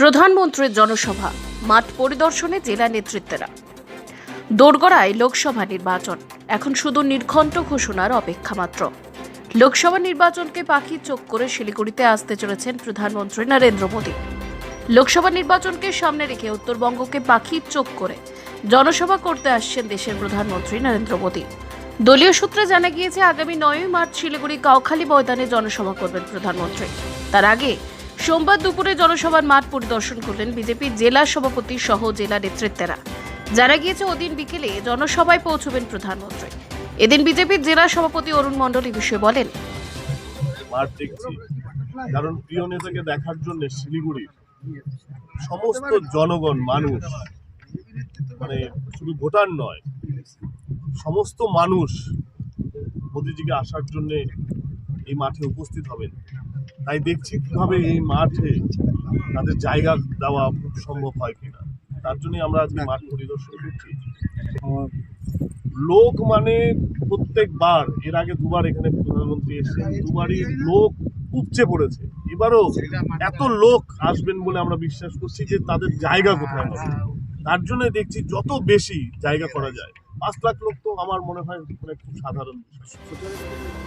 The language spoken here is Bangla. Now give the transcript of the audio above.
প্রধানমন্ত্রীর জনসভা, মাঠ পরিদর্শনে জেলা নেতৃত্বেরা। দোরগড়ায় লোকসভা নির্বাচন, এখন শুধু নির্ঘণ্ট ঘোষণার অপেক্ষা মাত্র। লোকসভা নির্বাচনকে পাখি চোখ করে শিলিগুড়িতে আসতে চলেছেন প্রধানমন্ত্রী নরেন্দ্র মোদী। লোকসভা নির্বাচনকে সামনে রেখে উত্তরবঙ্গকে পাখি চোখ করে জনসভা করতে আসছেন দেশের প্রধানমন্ত্রী নরেন্দ্র মোদী। দলীয় সূত্রে জানা গিয়েছে, আগামী নয়ই মার্চ শিলিগুড়ি কাউখালী ময়দানে জনসভা করবেন প্রধানমন্ত্রী। তার আগে সোমবার দুপুরে জনসভার মাঠ পরিদর্শন করলেন বিজেপির জেলা সভাপতি সহ জেলা নেতৃত্বেরা। যারা গিয়েছে, ওদিন বিকেলে জনসভায় পৌঁছবেন প্রধানমন্ত্রী। এদিন বিজেপির জেলা সভাপতি অরুণ মণ্ডল এই বিষয়ে বলেন। কারণ প্রিয় নেতাকে দেখার জন্য শিলিগুড়ির সমস্ত জনগণ, মানুষ মানে শুধু ভোটার নয়, সমস্ত মানুষ মোদিজিকে আসার জন্য এই মাঠে উপস্থিত হবেন। তাই দেখছি কীভাবে এই মাঠে তাদের জায়গা দেওয়া সম্ভব হয় কিনা। তার জন্যই আমরা আজকে মাঠ পরিদর্শন করছি। লোক মানে প্রত্যেকবার এর আগে দুবার এখানে প্রধানমন্ত্রী এসে দুবারই লোক উপচে পড়েছে। এবারও এত লোক আসবেন বলে আমরা বিশ্বাস করছি যে তাদের জায়গা কোথায় হবে। তার জন্য দেখছি যত বেশি জায়গা করা যায়। পাঁচ লাখ লোক তো আমার মনে হয় মানে খুব সাধারণ বিষয়।